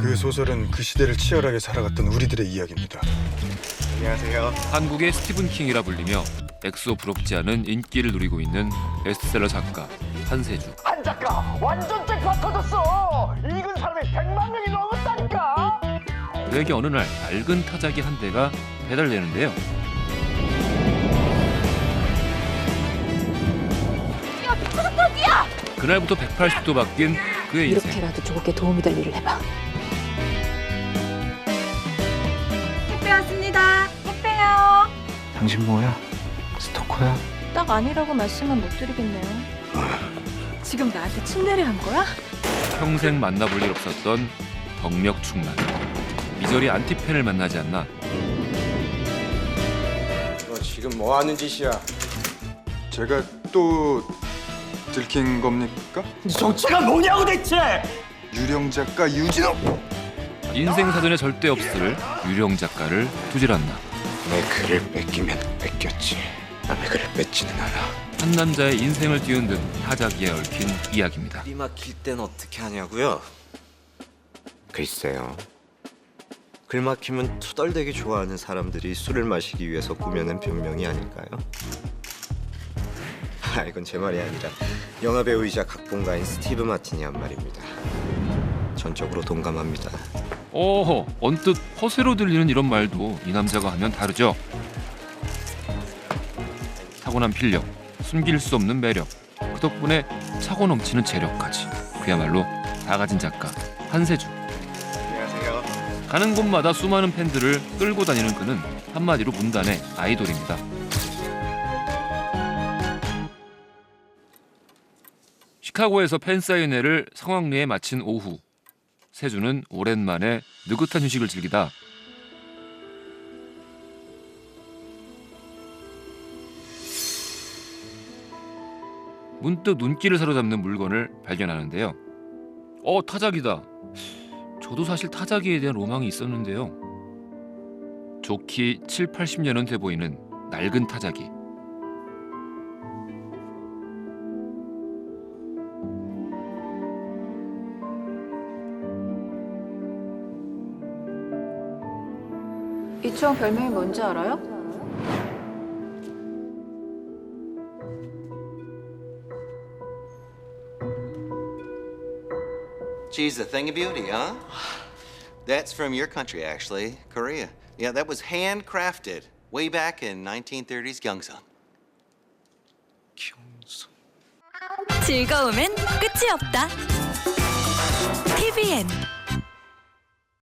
그 소설은 그 시대를 치열하게 살아갔던 우리들의 이야기입니다. 안녕하세요. 한국의 스티븐 킹이라 불리며 엑소 부럽지 않은 인기를 누리고 있는 베스트셀러 작가 한세주. 한 작가 완전 잭팟 터졌어 읽은 사람이 100만 명이 넘었다니까 그에게 어느 날 낡은 타자기 한 대가 배달되는데요. 그날부터 180도 바뀐 그의 인생. 이렇게라도 조국에 도움이 될 일을 해봐. 택배 왔습니다. 택배요. 당신 뭐야? 스토커야? 딱 아니라고 말씀은 못 드리겠네요. 지금 나한테 침대를 한 거야? 평생 만나볼 일 없었던 덕력 충만. 미저리 안티팬을 만나지 않나 너 지금 뭐 하는 짓이야? 제가 또 들킨 겁니까? 정체가 뭐냐고 대체 유령 작가 유진호. 인생 사전에 절대 없을 유령 작가를 두질않나 내 글을 뺏기면 뺏겼지. 남의 글을 뺏지는 않아. 한 남자의 인생을 뒤흔든 타자기에 얽힌 이야기입니다. 이 막힐 땐 어떻게 하냐고요? 글쎄요. 글 막히면 투덜대기 좋아하는 사람들이 술을 마시기 위해서 꾸며낸 변명이 아닐까요? 아, 이건 제 말이 아니라 영화 배우이자 각본가인 스티브 마틴이 한 말입니다. 전적으로 동감합니다. 어허 언뜻 허세로 들리는 이런 말도 이 남자가 하면 다르죠. 타고난 필력, 숨길 수 없는 매력, 그 덕분에 차고 넘치는 재력까지 그야말로 다 가진 작가 한세주. 안녕하세요. 가는 곳마다 수많은 팬들을 끌고 다니는 그는 한마디로 문단의 아이돌입니다. 시카고에서 팬사인회를 성황리에 마친 오후 세주는 오랜만에 느긋한 휴식을 즐기다 문득 눈길을 사로잡는 물건을 발견하는데요. 어 타작이다. 저도 사실 타자기에 대한 로망이 있었는데요. 좋기 7, 80년은 돼 보이는 낡은 타자기. 이총 별명이 뭔지 알아요? Geez, a thing of beauty, huh? That's from your country, actually, Korea. Yeah, that was handcrafted way back in 1930s Gyeongsang. Gyeongsang. 즐거움엔 끝이 없다. TVN